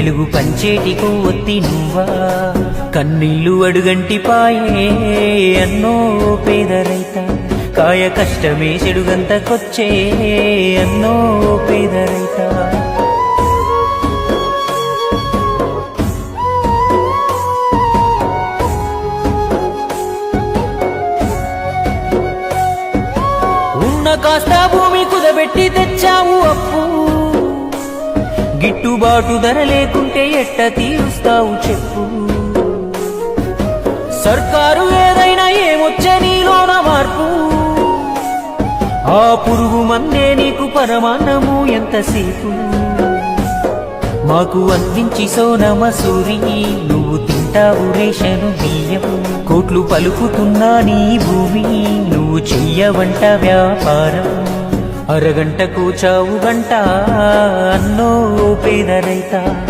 వెలుగు పంచేటి కొవ్వొత్తి నువ్వా? కన్నీళ్ళు అడుగంటి పాయే అన్నో పేదరైత కాయ కష్టమే చెడుగంతకొచ్చే అన్నో పేదరైత ఉన్న కాస్త భూమి కుదబెట్టి తెచ్చి గిట్టుబాటు ధర లేకుంటే ఎట్ట తీరుస్తావు చెప్పు. సర్కారు ఏదైనా ఏమొచ్చే నీలోన మార్పు. ఆ పురుగు మందే నీకు పరమాన్నము ఎంతసేపు. మాకు అందించి సోనమ మసూరి నువ్వు తింటావు రేషను బియ్యం. కోట్లు పలుకుతున్నా నీ భూమి నువ్వు చెయ్యవంట వ్యాపారం. అరగంటకు చావు గంట అన్నో பிதரைத்தார்